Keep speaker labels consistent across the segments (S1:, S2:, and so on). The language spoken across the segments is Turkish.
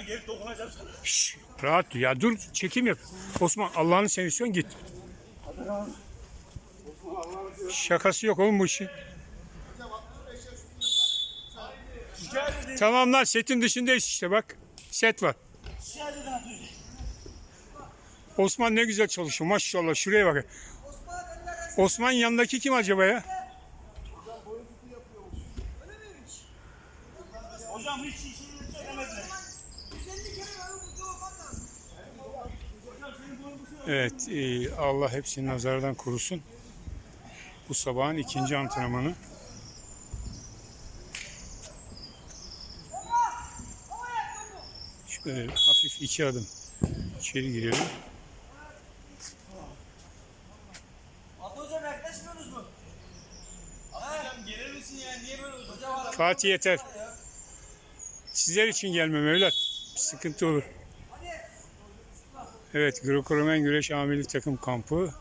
S1: Ben gelip dokunacağım sana.
S2: Şş, rahat dur ya dur çekim yap. Osman Allah'ını seviyorsan git. Şakası yok oğlum bu işin. Tamam lan setin dışındayız işte bak. Set var. Osman ne güzel çalışıyor maşallah şuraya bak. Osman yanındaki kim acaba ya?
S1: Hocam hiç işini söylemediler.
S2: Evet e, Allah hepsini nazardan korusun. Bu sabahın ikinci antrenmanı. Şöyle hafif iki adım içeri girelim. Fatih yeter. Sizler için gelmem evlat. Sıkıntı olur. Evet, Greco-Romen Güreş Ameli Takım Kampı.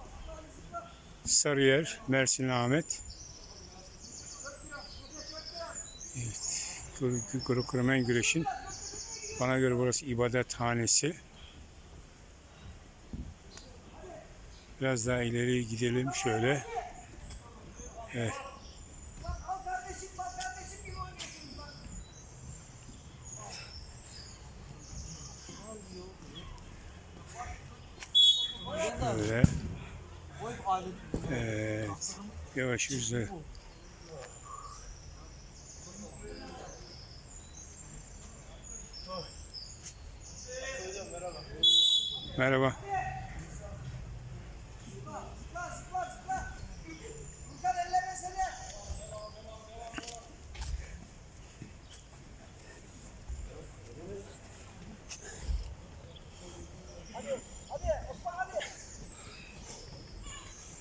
S2: Sarıyer, Mersin Ahmet. Evet, Greco-Romen Güreş'in bana göre burası ibadethanesi. Biraz daha ileri gidelim şöyle. Evet. Böyle. Evet. Yavaş yüzle. Merhaba.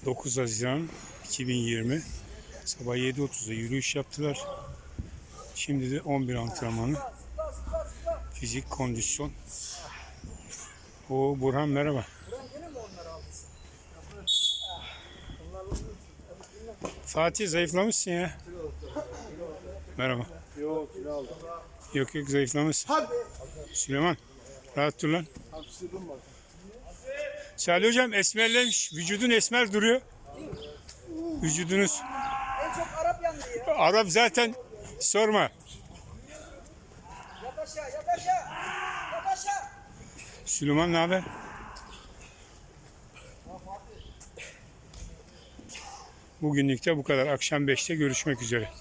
S2: 9 Haziran 2020 sabah 7.30'da yürüyüş yaptılar. Şimdi de 11 antrenmanı. Fizik, kondisyon. O Burhan merhaba. Fatih zayıflamışsın ya. Merhaba.
S3: Yok.
S2: Yok yok zayıflamışsın. Süleyman rahat dur lan.
S3: Hapşırdım bak.
S2: Salih hocam esmerlemiş. Vücudun esmer duruyor. Vücudunuz.
S4: En çok Arap yandı ya.
S2: Arap zaten sorma.
S4: Yat aşağı yat aşağı. Yat aşağı.
S2: Süleyman ne haber? Bugünlük de bu kadar. Akşam 5'te görüşmek üzere.